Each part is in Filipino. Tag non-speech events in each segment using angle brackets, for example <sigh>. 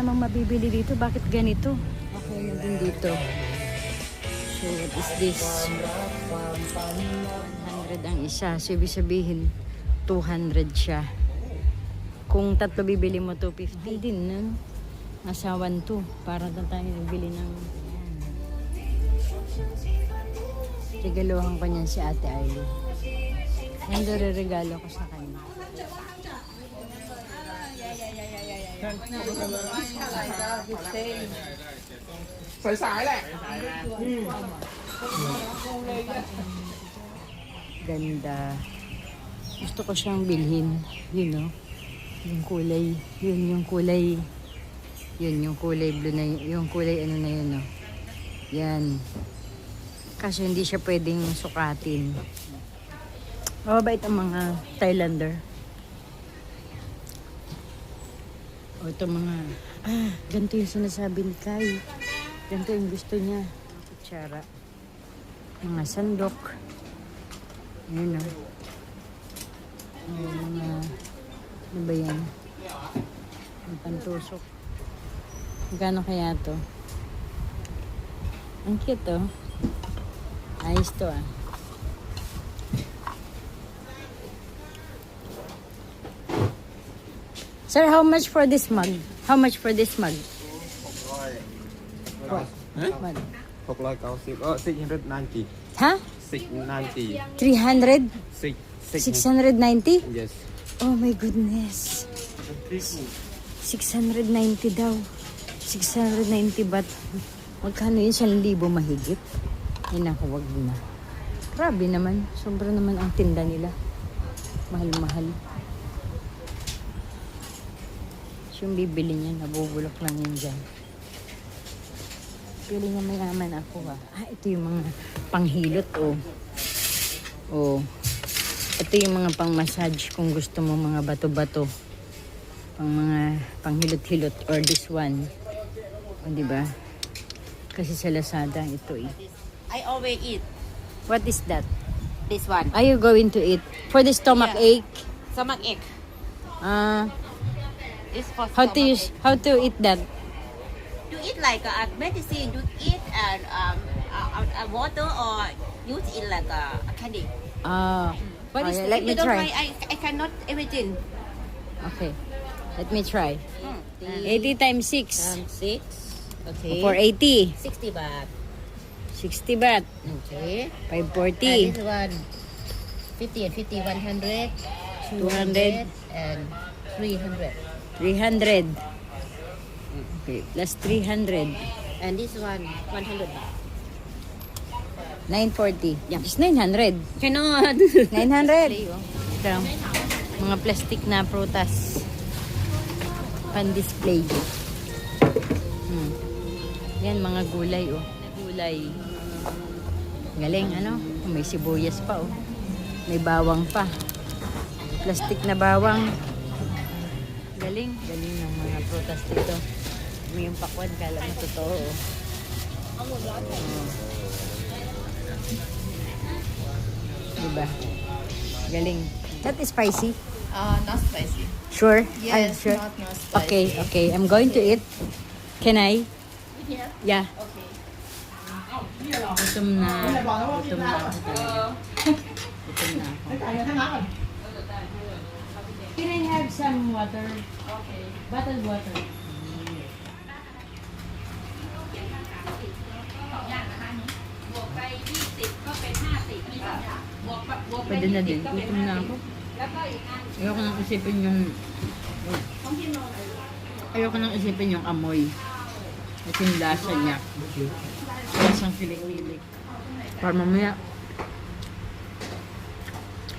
namang mabibili dito. Bakit ganito? Okay na din dito. So, what is this? 100 ang isa. So, ibig sabihin, 200 siya. Kung tatlo bibili mo, 250 din. No? Nasa 1 to. Para na tayo bibili ng... Regaluhan ko niyan si Ate Aileen. Yan daw regalo ko sa kanya. ใสายๆแหละ Ganda. Gusto ko siyang bilhin. Yun, no? Yung kulay. Yun, yung kulay. Yun, yung kulay blue na yun. Yung kulay ano na yun, no? Yan. Kaso hindi siya pwedeng sukatin. Mababait ang mga Thailander. O ito mga, ah, ganito yung sinasabi ni Kai. Ganito yung gusto niya. Kutsara. Mga sandok. Ayun na. Ayun mga, ano ba yan? Ang pantusok. Magkano kaya to? Ang cute oh. Ayos to ah. Sir, how much for this mug? How much for this mug? 690. Oh, 690. Ha? 690. 300? 6. 690? Yes. Oh my goodness. 690 daw. 690 baht. Magkano yun? 1,000 mahigit. Ay naku, wag na. Grabe naman. Sobra naman ang tinda nila. Mahal-mahal. Yung bibili niya, nabubulok lang yun dyan. Pili niya mayaman ako ha. Ah, ito yung mga panghilot oh. Oh. Ito yung mga pang-massage kung gusto mo mga bato-bato. Pang mga panghilot-hilot or this one. O, di ba? Kasi sa Lazada ito eh. I always eat What is that? this one. Are you going to eat? For the stomach Yeah. ache? Stomach ache. Ah, for how to use, how to eat that? ache. You eat like a, medicine. You eat and um, a, a, a water or use it like a, a candy. Ah, But okay, it's, let me you don't try. I, I cannot imagine. Okay. Let me try. Mm. 80 times 6. Um, six. Okay. For 80. 60 baht. 60 baht. Okay. 540. And this one, 50 and 50, 100, 200. and 300. 300. Okay, plus 300. And this one, 100 baht. 940. Yeah. It's 900. Cannot. 900. Ito, mga plastic na prutas. Pan-display. Hmm. Yan, mga gulay, oh. Gulay. Galing, ano? May sibuyas pa, oh. May bawang pa. Plastic na bawang. Galing. Galing ng mga prutas dito. May yung pakwan, kala mo totoo, oh. Diba? Galing. That is spicy. Uh, not spicy. Sure? I'm Yes, sure. not not spicy. Okay, okay. I'm going to eat. Can I? Yeah. Okay. Gutom na. Gutom na ako talaga. Gutom na ako. <laughs> Can I have some water? Okay. Bottled water. Pwede na din. Gutom na ako. Ayoko nang isipin yung... Ayoko nang isipin yung amoy. At yung lasa niya. Lasang kilik-kilik. Para mamaya,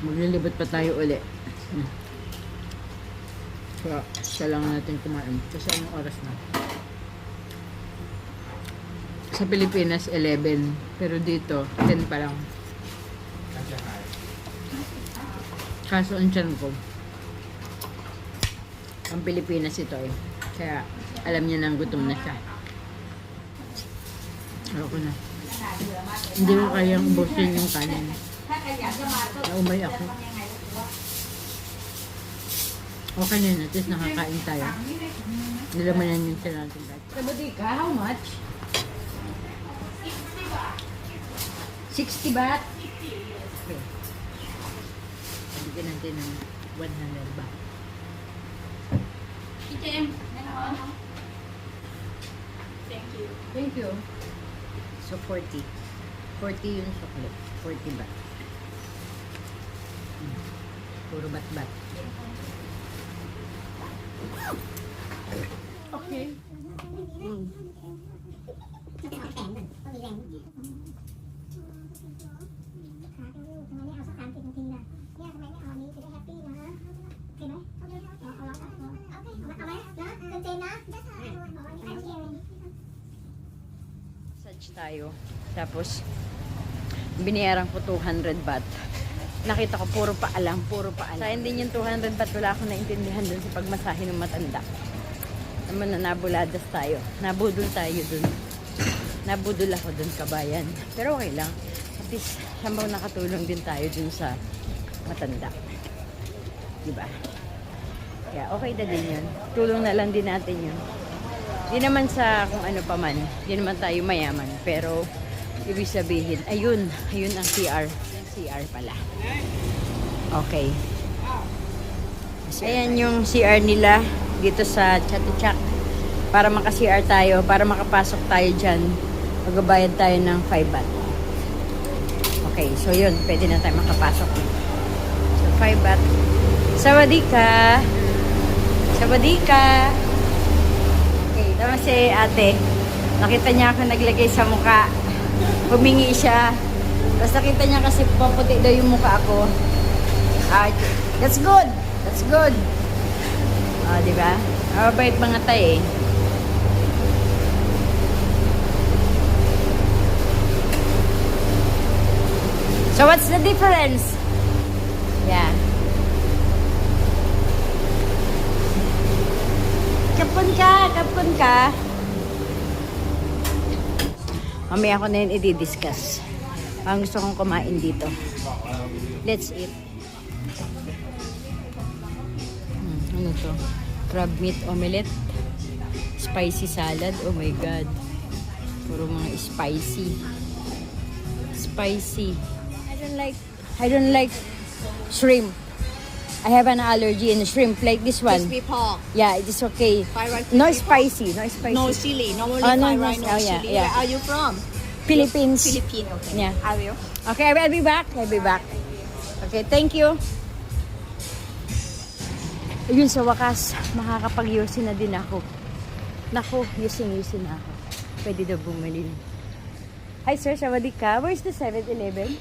maglilibot pa tayo uli. Hmm. So, siya lang natin kumain. Kasi anong oras na? Sa Pilipinas, 11. Pero dito, 10 pa lang. Kaso ang tiyan ko, ang Pilipinas ito eh. Kaya alam niya nang gutom na siya. Ayoko na. Hindi ko kayang ubusin yung kanin. Naumay ako. Okay na yun. At least nakakain tayo. Nilamanan yung sila natin guys. Sa Bodega, how much? 60 baht? Okay. Bigyan natin ng 100 baht. Thank you. So, 40. 40 yung chocolate. 40 baht. Hmm. Puro bat-bat. Tayo. Tapos, binayaran ko 200 baht. Nakita ko puro paalam, puro paalam. Sa hindi yung 200 baht, wala akong naintindihan dun sa pagmasahe ng matanda. Naman na nabuladas tayo. Nabudol tayo dun. Nabudol ako dun, kabayan. Pero okay lang. At least, somehow nakatulong din tayo dun sa matanda. Diba? Kaya okay na din yun. Tulong na lang din natin yun. Di naman sa kung ano pa man. Di naman tayo mayaman. Pero, ibig sabihin, ayun, ayun ang CR. CR pala. Okay. Ayan yung CR nila dito sa Chatuchak. Para maka-CR tayo, para makapasok tayo dyan, magbabayad tayo ng 5 baht. Okay, so yun, pwede na tayo makapasok. So, 5 baht. Sawadika! Sawadika! Okay, tama si ate. Nakita niya ako naglagay sa muka. Humingi siya. Tapos nakita niya kasi paputi daw yung mukha ko. Ah, that's good. That's good. Ah, di ba? Mababait mga tay eh. So what's the difference? Yeah. Kapon ka, kapon ka. Mamaya ako na yun i-discuss. Ang gusto kong kumain dito. Let's eat. Hmm, ano to? Crab meat omelette. Spicy salad. Oh my God. Puro mga spicy. Spicy. I don't like, I don't like shrimp. I have an allergy in shrimp like this one. Crispy pork, Yeah, it is okay. rice, No spicy, no spicy. No chili. Normally Oh, no, fried no, rice, no oh, yeah, chili. yeah. Where are you from? Philippines. Philippine. Okay. Yeah. I will. Okay, I will be back. I'll be back. Okay, thank you. Ayun, sa wakas, makakapag-yosi na din ako. Nako, using-using na ako. Pwede daw bumili. Hi sir, sawadee ka. Where's the 7-Eleven?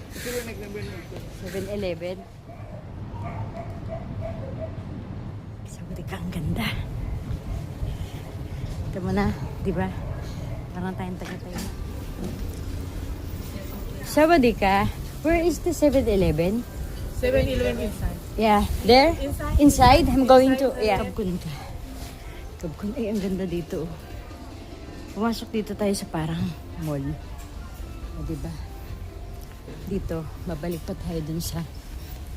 7-Eleven. Sawadee ka, ang ganda. Ito mo na, di ba? Parang tayong taga-tayo. Sawadee ka. Where is the 7-Eleven? 7-Eleven inside. Yeah, there? Inside. Inside? I'm going to, yeah. Kabkun ka. Kabkun. Ay, ang ganda dito. Pumasok dito tayo sa parang mall. O, diba? Dito, babalik pa tayo dun sa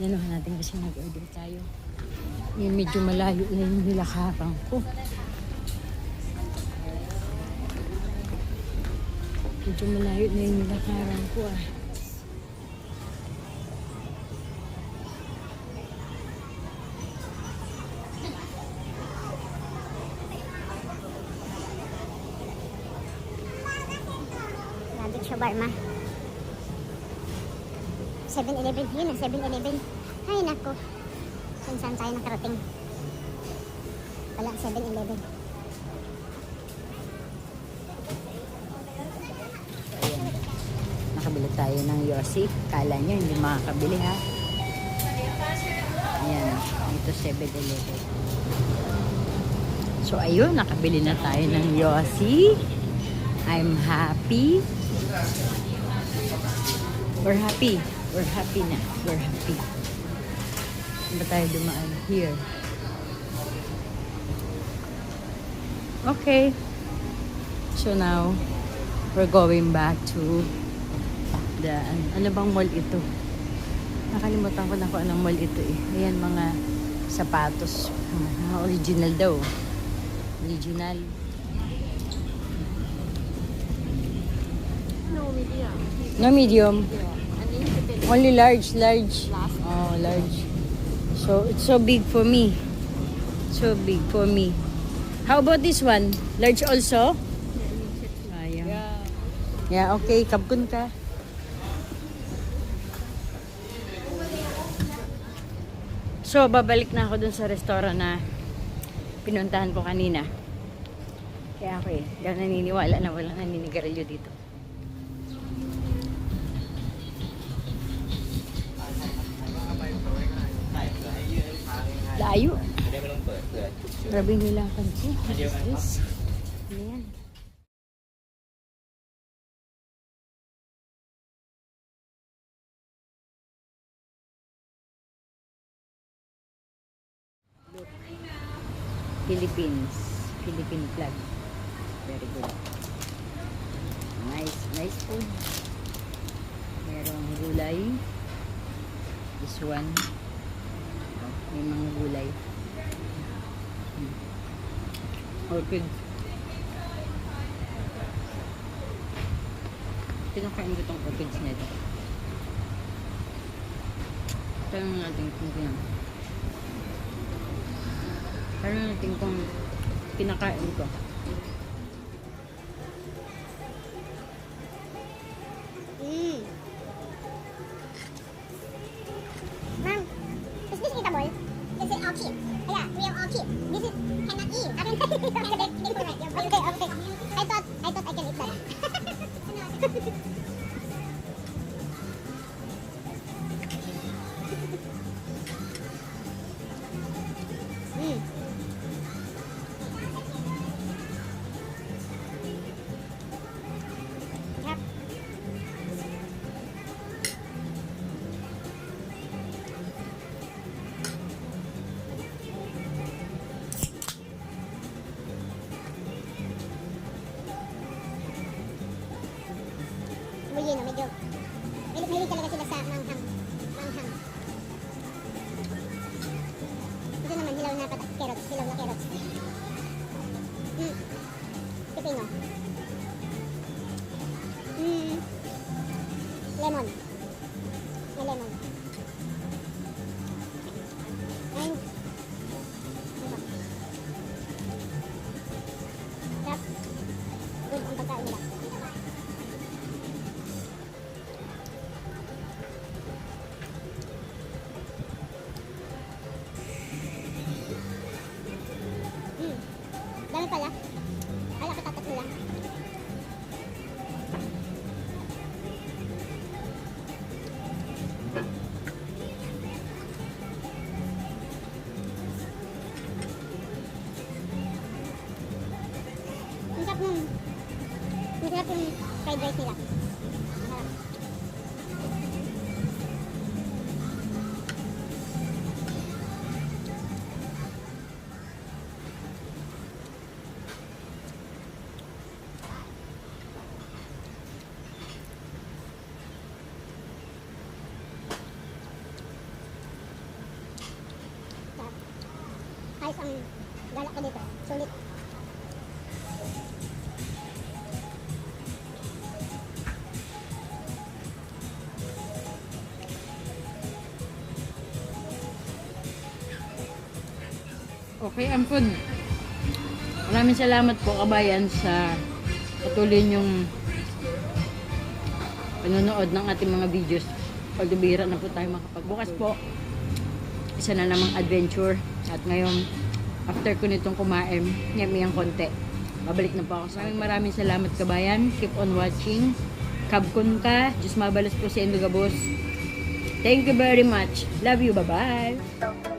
yanuhan natin kasi nag-order tayo. Yung medyo malayo na yung nilakabang ko. Medyo malayo na yung nilakabang ko ah. Rabbit shawarma. 7-Eleven. Yun na, 7-Eleven. Ay, nako. Kung saan tayo nakarating. Wala, 7-Eleven. Nakabili tayo ng Yossi. Kala nyo, hindi makakabili ha. Ayan, dito 7-Eleven. So ayun, nakabili na tayo ng Yossi. I'm happy. We're happy. We're happy na. We're happy. Ba tayo dumaan? Here. Okay. So now, we're going back to the, ano, ano bang mall ito? Nakalimutan ko na kung anong mall ito eh. Ayan mga Sapatos. Mga original daw. Original. No, medium. No medium. Can Only large, large. Oh, large. So, it's so big for me. So big for me. How about this one? Large also? Sayang. Yeah, okay. Kabkun ka. So, babalik na ako dun sa restaurant na pinuntahan ko kanina. Kaya ako eh, ako naniniwala na walang naninigarilyo dito. Layo. Grabe yung hilakan ko. What is this? Philippines. Philippine flag. Very good. Nice, nice food. Merong gulay. This one. May mga gulay. Hmm. Orchid. Pinakain ko tong orchids na ito. Tanong natin kung kina. Tanong natin kung kinakain ko. Mm. Ma'am, is this is orchid. Yeah, real orchid. This is cannot eat. I mean, <laughs> okay, okay. I thought I thought I can eat that. <laughs> Uy, no, medyo mahilig talaga sila sa manghang. Manghang. Ang sarap yung fried rice nila. Ayos ang galak ko dito. Sulit. Okay, Ampun. Maraming salamat po kabayan sa patuloy niyong panonood ng ating mga videos. Pagdubira na po tayo makapagbukas po. Isa na namang adventure. At ngayon, after ko nitong kumain, ngami ang konti. Babalik na po ako. Maraming maraming salamat kabayan. Keep on watching. Kabkun ka. Diyos mabalas po si Endo Gabos. Thank you very much. Love you. Bye-bye.